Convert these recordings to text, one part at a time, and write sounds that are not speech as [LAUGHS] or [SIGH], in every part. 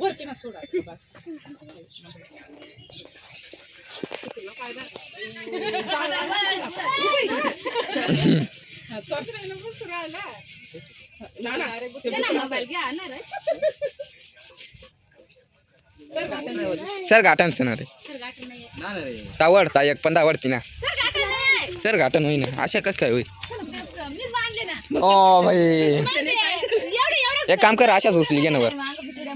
वरती ना सोडा. हा. सर घाटन सर रे. सर तावडता एक पण दावडती ना. सर गाठण नाही सर घाटन होईना अशा कस काय होईल ओ भाई एवढे एवढे एक काम कर अशाच उचली घे ना वर.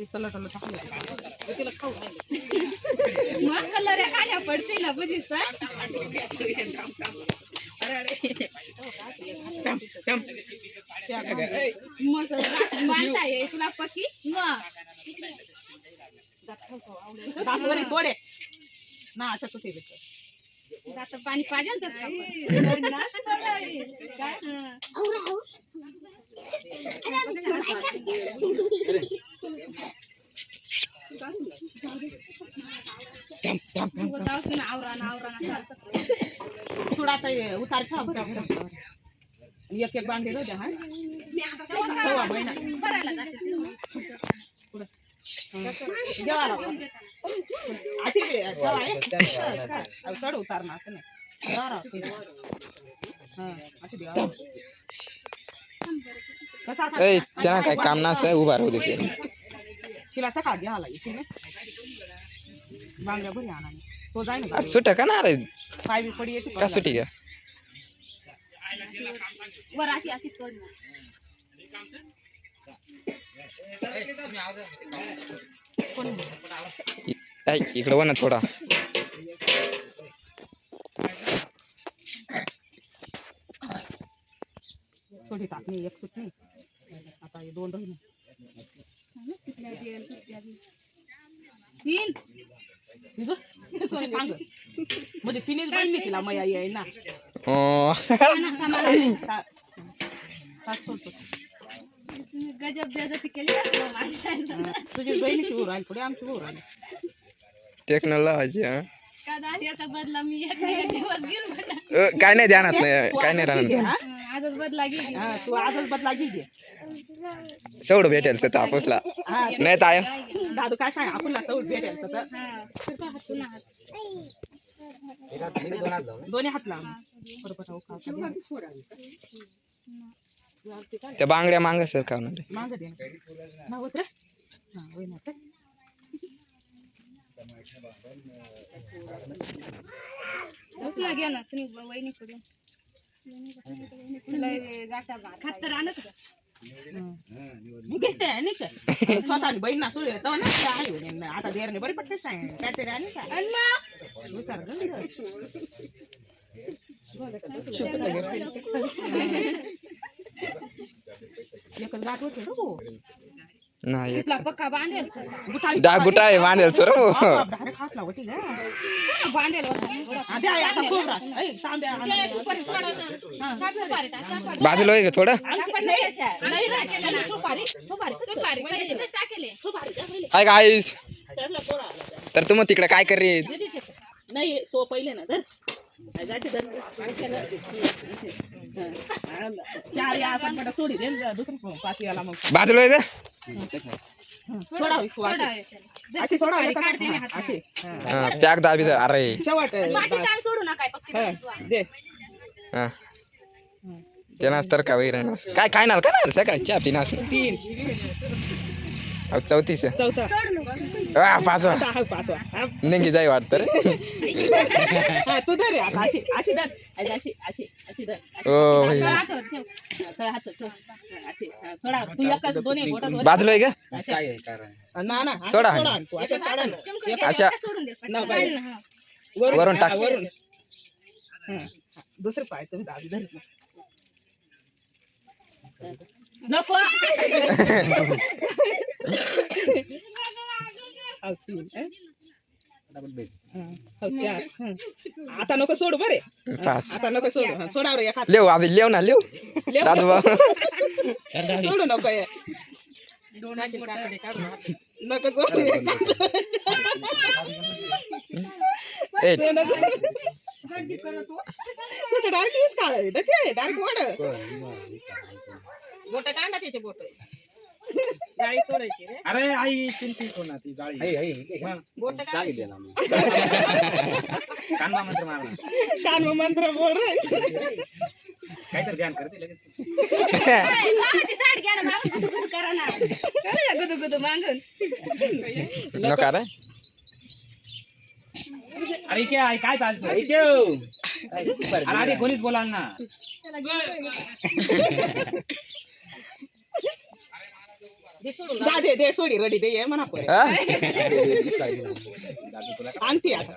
ते टाकून द्या. ते तिला खाऊ नाही. मग कलर या काढ्या पडते ना बुझी सर मस्त बांधता ये तुला पक्की मग दातवरी तोडे. ना असं कुठे भेटतं. आता पाणी पाहिजे काय जाऊ ना आवरा आवरा थोडा उतार. एक एक बांधेल होत्या हा. जेवायला चढ असं नाही. त्यांना काय काम नसं उभा राहू दे. ते. तिला सकाळ घ्यावा लागेल बांगड्या बरी आणा तो जाय ना. अरे सुट का ना रे? पाय बी पडी येते का सुटी का वर अशी अशी सोड ना. ऐ, इकडं व ना थोडा. थोडी टाकणी एक सुट नाही. आता हे दोन राहिले. तीन सांग. म्हणजे तिनेच बहिणी तिला मया येईल ना? गजब बेजती केली. हा, तुझी बहिणीची उर राहील पुढे आमची उर राहील. टेक्नॉलॉजी हा. याचा बदला मी एक दिवस काय नाही ध्यानात नाही काय नाही राहणार. आजच बदला गेली हा, तू आजच बदला घे. सवड भेटेल सर तापूसला हा नाही ताय दादू काय सांग आपण सवड भेटेल तर तर. हा. पुन्हा हात, पुन्हा हात. दोन्ही हात? त्या बांगड्या मांग सर का होणार आहे? मागं दे ना. ना होत रे हा होय ना ते. उचला घ्या ना तुम्ही ब- वहिनीकडून तुला हे गाठा बार. खात तर आणत का? मी घेते आणि काय स्वतः बहीण ना तुले तो ना ते आता देरने बरी पटते सांग काय आणि काय विचार गं. एकच गाठ होते रे नाही तिथला पक्का बांधेल सर गुठाळी डा गुटा आहे बांधेल सर हो. डायरेक्ट. बांधेल होता. हा, आता खोबरा. ऐ, तांब्या आणा. सुपारी टाका. बाजूला होय का थोडं आपण नाही. नाही रे, नाही, सुपारी, सुपारी. सुपारी पहिले तिथेच टाकेले. सुपारी द्या पहिले. हाय गाईस त्यातला पोळा आला. तर तुम्ही तिकडे काय कर रे नाही तो पहिले ना धर काय जायचं धर आणखी ना. हा, आला. चार या आपण म्हणतो सोडी दे ना, दुसरं पाच याला मग बाजूला होय का अशी सोडावी का? हा. अशी. हा. पॅक दाबी दे. अरे. शेवट बाकी ताण सोडू नका फक्त हा, दे. हा. त्यानाच तर का वगैरे ना काय काय नाल का ना सकाळी चहा पिनास तीन. चौतीस चौथा. सोड नको. आ, पाचवा. हा, नेंगी जाई वाटतं रे. हा, तू धर रे आता अशी अशी धर. अशी अशी अशी. अशी धर ओ भाई. सोडा हातावर ठेव. सोडा हात ठेव. अशी सोडा. तू एकाच दोन्ही बोटात वर. बाजूला होय का सोडा. अशा-. वरून टाक. वरून. दुसरं पाय तुम्ही दाबी धर नको. [LAUGHS] आता नको सोडू बरे. पाच आता नको सोडू. हं, सोडावर एक हात लेव आधी लेव ना लेव. लेव. दादू भाऊ सोडू नको हे. नको सोडू एक हात. ए. ते नको. कुठं डार्क यूज काढावी नके डार्क वाढ बोट काढा त्याचे बोट. जाळी सोडायची रे. अरे आई चिंती कोणा ती जाळी बोट मंत्र मारला कान मंत्र बोल रे. काहीतरी ध्यान करते लगेच. गुदू गुदू मागून नका रे. अरे क्या आई काय चालतं अरे आधी कोणीच बोलाल ना. दे दे सोडी रडी दे ये म्हणा पोरे. हा? अंगठी आता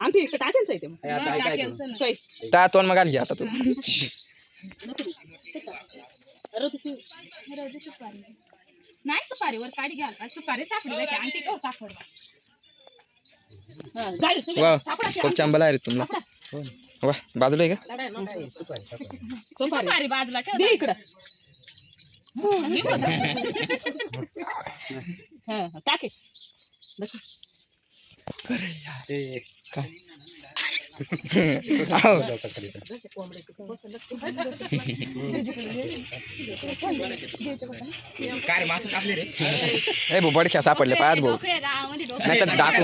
अंगठी इकडे टाकेल साहित्य मग. टाकेलचं ना. सोय. ता तोंड मग घ्या आता तू नाही सुपारीवर काढी घ्याल का सुपारी सापडी जाते आणि ती कौ सापडवा हं, जाईल तुम्ही. वा सापडा ते खूप चांबला आहे रे तुम्हाला वा बाजूला आहे का सोमवारी. सुपारी बाजूला ठेव दे इकडं मी बोलते. हं, हं, टाके. काय रे मासं कापले रे ए भाऊ बडक्या सापडले पायात भाऊ. नाही तर डाकू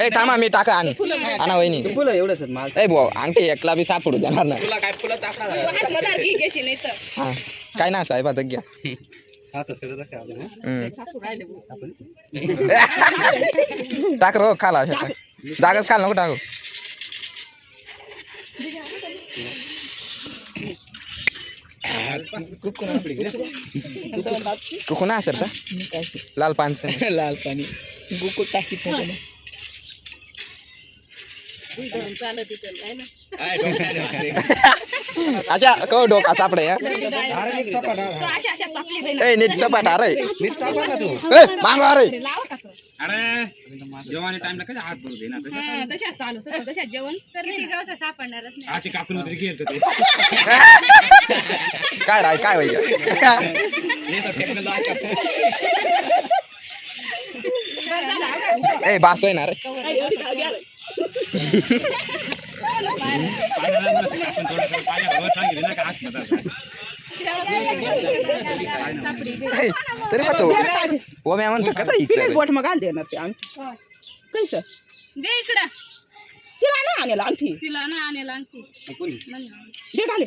ए थांबा मी टाका आणि आणा वहिनी. फुलं एवढंच माल ए भाऊ अंगठी एकला बी सापडू देणार ना तुला काय फुलं चापला तू हात मधार घे घेशी नाही तर. हा. काय ना साहेब आता घ्या. हा हं? हम्म. टाक रो खाला अशा जागाच खाल नको टाकू. कुकू ना सर लाल पान लाल पाणी. गुकू टाकी अशा कव डोका सापडे हा? अरे नीट सपाट, ए नीट अरे. नीट चापा ना तू. ए मागो अरे. लाव का तू? अरे जेवण टाइमला कधी हात भरू दे ना तसं. तशाच चालू सगळं तशाच जेवण. तर नाही सापडणारच नाही. आजची काकून उतरी गेलं ते. काय राय काय होईल? ए बास आहे ना रे का [LAUGHS] तरी मग तो ओ मॅ म्हणतो तिने इकडे बोट मग घाल देणार ते अंगठी कैस दे इकडं. तिला नाही आणेल अंगठी. तिला ना आणेल आणखी दे घाले.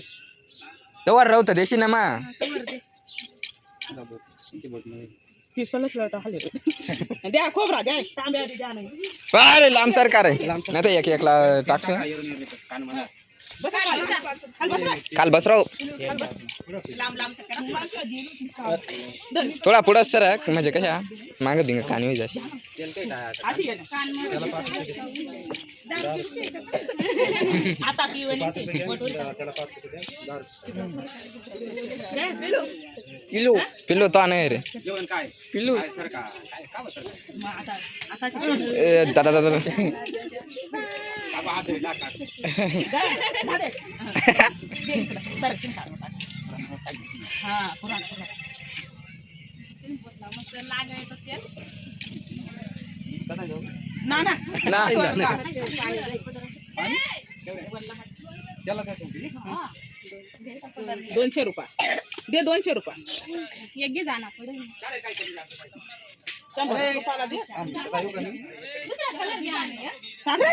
तवर राहू तर देशी ना मा. तीस पन्नास लटा खाली द्या खोबरा द्या. तांब्या बी द्या नाही अरे लांब सरकार आहे. नाही तर एक एकला बाई. काल बसराव. थोडा पुढं सरक म्हणजे कशा? माग भिंग कानी होई जाशी. अशी आहे ना. आता पिलू. पिल्लू पिल्लू तो नाही रे ए, दादा दादा. हा. [LAUGHS] [LAUGHS] दोनशे रुपये. दे दोनशे रुपये. एक घे जाणार पडेल शंभर रुपयाला दे. दुसरा कलर घ्या आणि. सांग रे.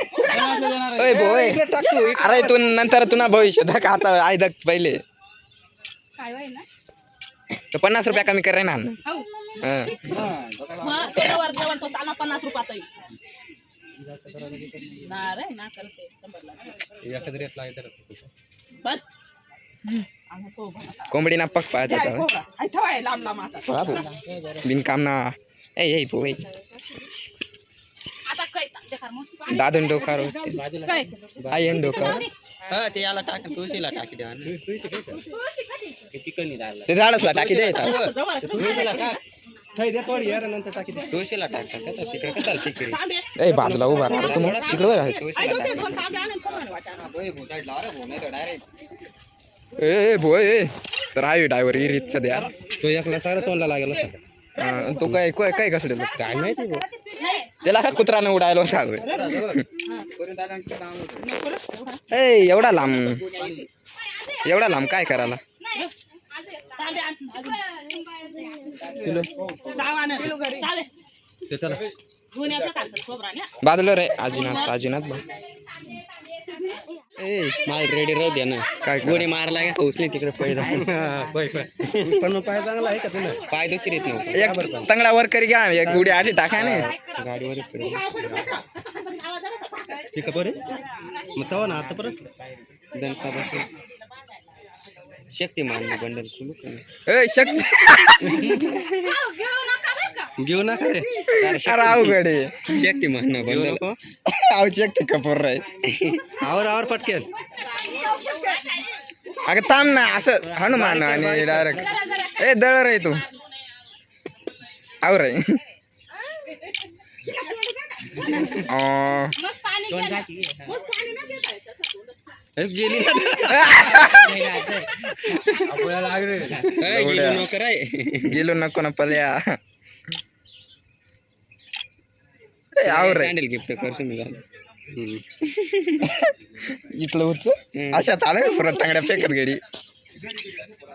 ओय बोय. अरे तू नंतर तुला भविष्य दाख आता आय दक पहिले. काय होय ना? तर पन्नास रुपया कमी कर रे ना हो. हं. पन्नास रुपयात येईल. ना रे ना करते शंभरला. एखाद रेट लागेल तर बस आणि तो बघा. कोंबडी ना पक पाहत बिनकाम ना ए ए आता काय दादून डोकार आणि डोकार हा ते याला टाक तुळशीला टाकी द्या ते झाडसला टाकी दे येतात तुळशीला टाक द्या तिकडे ए बाजूला उभा राहा. तुम्ही ए ए भोय ए. तर आहे ड्रायव्हर इरीत सध्या तो एकला सारा तोंडला लागेल. अं, तो काय काय काय कसं काय माहिती. त्याला का कुत्रानं उडायला होता ए एवढा लांब. एवढा लांब काय करायला? बाजूला रे आजीनाथ आजीनाथ बा ए माल रेडी राहू द्या ना. काय गोडी मारला का उचली तिकडे पाय जाऊन. [LAUGHS] पाय पाय पण मग पाय चांगला आहे का तुला? पाय दुखी येत नव्हते एक तंगडा वर करी घ्या एक गुडी आठी टाका ना. गाडीवर ठीक आहे बरे. मग तवा ना आता परत दणका बस शक्तिमान बंडल ए शक्ती! घेऊ नका रे. अरे अवघड आहे. शक्तिमान बंडल. आव शक्ती कपूर रे आवर आवर पटकेल अगं थांब ना असं हनुमान आणि डायरेक्ट. ए दळ रे तू. आव रे. गेली ना. ए, गेली नको ना पल्या. गिफ्ट मी इथलं होत? अशा चालेल पुरत तांगड्या फेकत गडी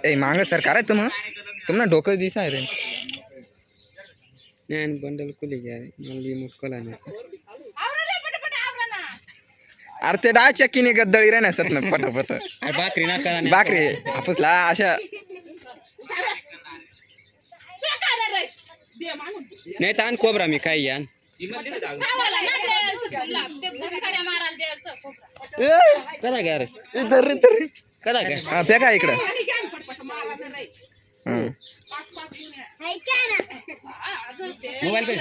ए मांग सरकार आहे तुम तुम्हाला डोकं दिसा रे नाही बंडल खुली घ्या मला मुक्कला नाही आवरा रे, पटापट आवरा ना. अरे ते डाळ चक्कीने गद्दळी रे नसत ना पटापट अरे बाकरी ना करा बाकरी हापूसला अशा. नाही ताण कोबरा मी काय या गावाला ना द्यायचं तुला. ते भिकाऱ्या मारायला द्यायचं खोबरं. करा घ्या रे इधर रे, इधर रे. करा घ्या हा फेका इकडं. मोबाईल पे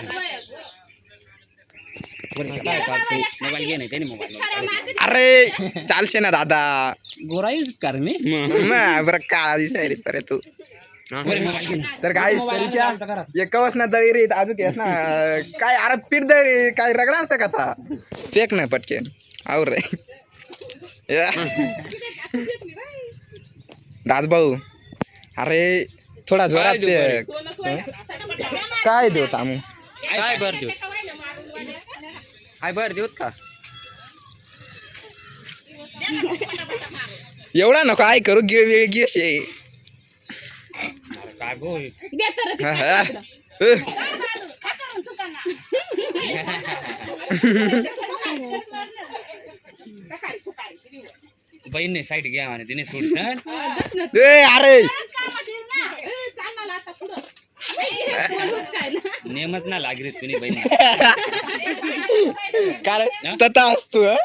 मोबाईल घे नाही त्याने मोबाईल भिकाऱ्या मारते. अरे चालशे ना दादा. गोराई मी. मग बरं काळा दिसाय रे तू. तर काय तरीच्या एक कवच ना दळी रे अजून येस ना. काय अरे पीठ दळी काय रगडा असं का आता? फेक ना पटके आवर रे. दाद भाऊ. अरे थोडा जोरात. काय देऊ तामू काय बर देऊ? काय बर देऊत का एवढा नको काय करू गे वेळ गे शे काय गो दे तर ते हा, खा हा. इकडं. अह, खा करून तुका ना. [LAUGHS] बहीण नाही साईड घ्या म्हणे तिने सोड सर ए अरे. नेमच ना लागली तुम्ही बहीण काय रे? तथा असतो हं?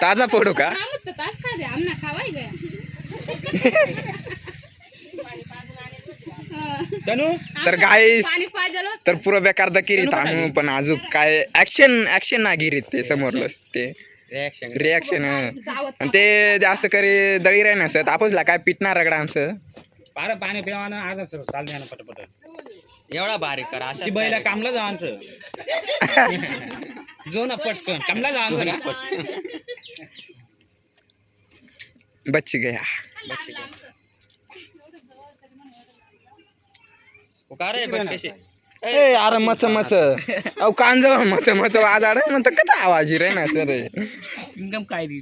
ताजा फोटो का तनु तर गाईस पाणी पाजल होतं. तर पुरं बेकार दकिरी थांबू पण अजून काय ऍक्शन ऍक्शन ना गिरीत ते समोरलं ते रिॲक्शन रिॲक्शन आणि ते जास्त करी दळी राही नसत. आपसला काय पिटणार रगडांचं पार पाणी पिवानं आज सर चालते ना पटपट. एवढा बारीक करा अशा बैला कामला जावांचं [LAUGHS] जो ना पटकन. कामला जावांचं ना. बच गया. का रे बट कशी ए अरे मच मच. अहो कांजव मच मच वाजाड म्हणतं कथा आवाज रे ना सर. इन्कम काय दी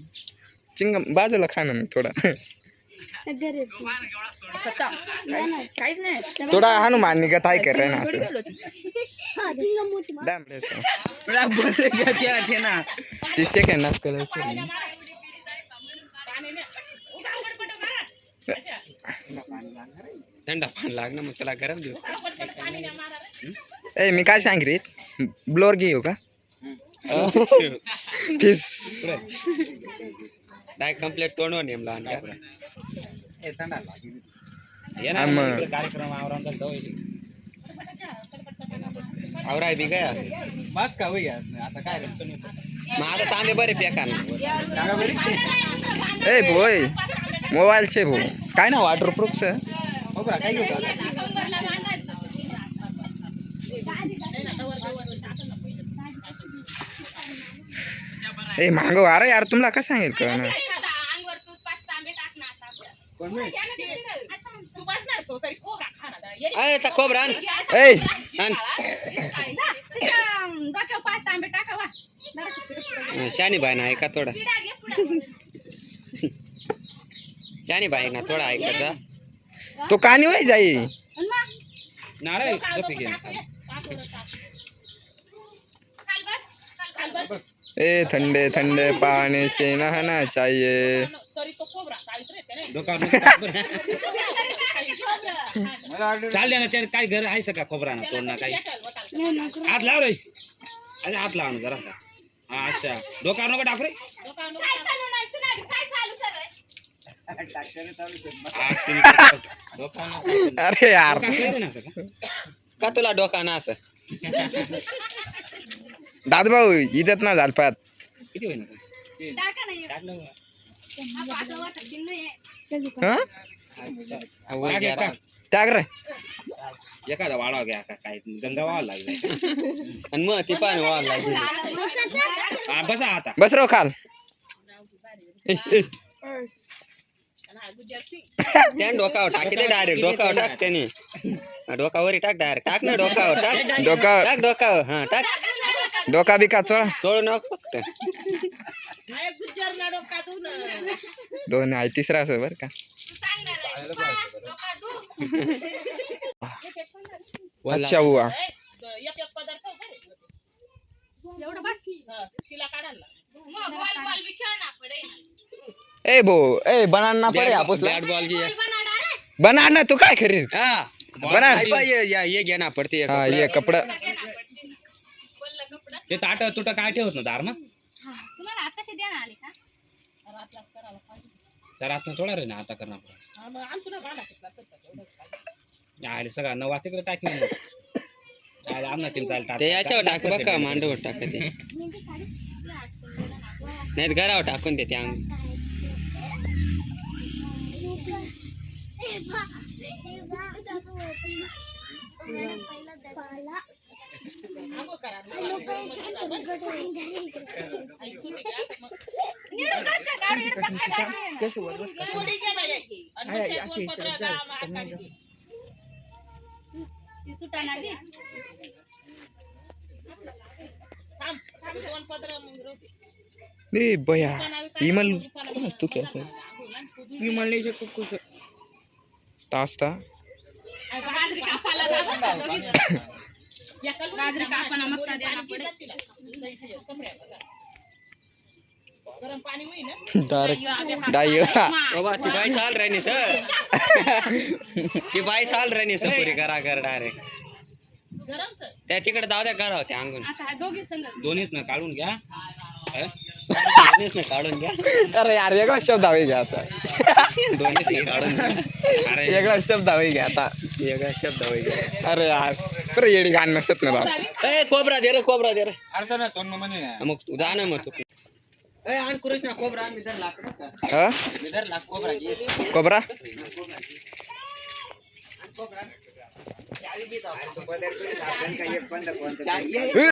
चिंगम बाजूला खा ना थोडा. थोडा हनुमान निघत आहे कर रे ना असं? Damn, असं. तीस सेकंड थंडा पाणी लागणं मग त्याला गरम देऊ. ए मी काय सांग रे? ब्लोअर घेऊ का? फिस डाय कंप्लीट तोंडवर नेमला येणार मग. इकडे कार्यक्रम. आवराय बी काय? बस का होई आता काय मग आता तांबे बरे ए भोय मोबाईल छे भाऊ काय ना वॉटरप्रूफचं हो काय घेऊ? ए मागव अरे यार तुम्हाला काय सांगेल का ना? तू खोबरा आण. ए आण. डोक्यावर पाच तांबे टाका वा. शानी बाई ना ऐका थोडा. [LAUGHS] शानी बाई ना थोडा ऐकायचा तो कानी वय जाई नारळ. ए ठंडे ठंडे पाणी से नहाना चाहिए. चालले [LAUGHS] ना त्याने काय घर आहे का खोबरा ना तोड ना काही. हात लाव रे. अरे हात लाव ना जरा. हा अच्छा. डोका नको टाक रे हा, तुम्ही काय- डोका नको अरे यार. का? तुला डोका ना असं? दादा भाऊ इज्जत ना झाल पात किती? टाका. हा? रे. एखादा वाढवा घ्या का काय? गंगा वावा लागला. आणि मग ती पाणी वाढ लागली. हा बसा. आता. बस रो खाल. त्यान डोकावर टाक ते डायरेक्ट डोकावर टाक त्याने. हा, डोकावर टाक डायरेक्ट टाक ना डोकावर टाक. डोका टाक डोकावर. हा टाक. डोका बिका चोळा. चोळू नको फक्त. दोन आहे तिसरा असं बरं का. अच्छा हुआ ए, एक एक पदार्थ बरे. एवढं बस तिला काढायला ए भो ए बनाना पडे हापूस बॅट बॉल घे. बना ना तू काय खरीद हा. बना ये या ये घे ना पडते हा कपडा. ये कपडा. ते ताट तुट काय ठेवत ना दार ना? तुम्हाला आताशी द्या ना आले का तर आता थोडा रे ना आता करणार काय. आले सगळा नऊ वाजता आले आमना तीन चाल ते याच्यावर टाक बघ का मांडवर टाक ते [LAUGHS] नाही घरावर टाकून देते अंग. बया इमल दुकानावर तू क्या आंघोळ आणि तुझी- मी म्हणले शकतो कुछ टास्ता बाबा ती बाई चाल राहिनी सर ती बाई चाल राहिनी सर पुरी करा कर डायरेक्ट गरम सर त्या तिकडे जाऊ द्या करा त्या अंगून. आता हा दोघी संग. दोन्हीच ना काढून घ्या? दोन्हीच काढून घ्या अरे यार वेगळा शब्द हवे घ्या आता. दोन्हीच ना काढून घ्या अरे वेगळा शब्द हवे घ्या आता. वेगळा शब्द होय घ्या. अरे यार बरं येडी घाण नसत ना राव. ए कोबरा दे रे कोबरा दे रे. अरे ना तोंड म्हणे. मग तू जा ना मग तू. ए आण कोबरा आण, हा? घे